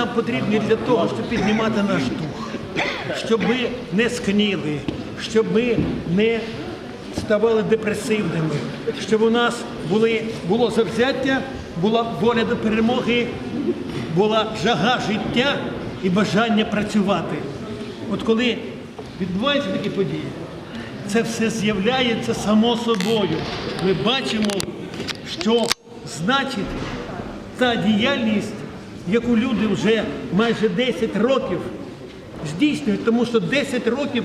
нам потрібні для того, щоб піднімати наш дух, щоб ми не скніли, щоб ми не ставали депресивними, щоб у нас були, було завзяття, була воля до перемоги, була жага життя і бажання працювати. От коли відбуваються такі події, це все з'являється само собою. Ми бачимо, що значить та діяльність, яку люди вже майже 10 років здійснюють, тому що 10 років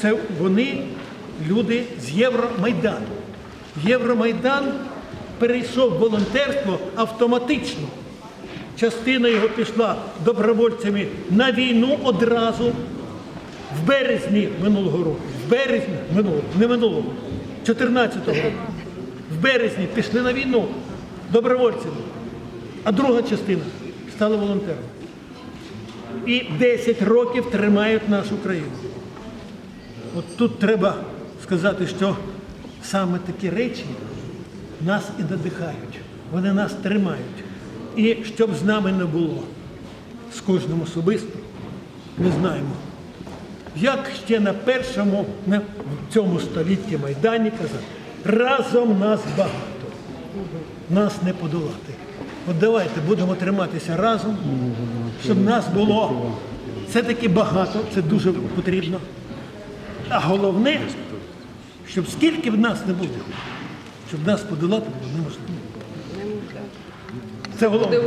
це вони люди з Євромайдану. Євромайдан перейшов волонтерство автоматично. Частина його пішла добровольцями на війну одразу в березні минулого року. В березні минулого, не минулого, 14-го року. В березні пішли на війну добровольцями. А друга частина стала волонтерами. І 10 років тримають нашу країну. От тут треба сказати, що саме такі речі нас і надихають, вони нас тримають. І щоб з нами не було, з кожним особисто, ми знаємо, як ще на першому, на цьому столітті Майдані казав, разом нас багато, нас не подолати. От давайте будемо триматися разом, щоб нас було все-таки багато, це дуже потрібно. А головне, щоб скільки в нас не буде, щоб нас подолати було неможливо. Це головне.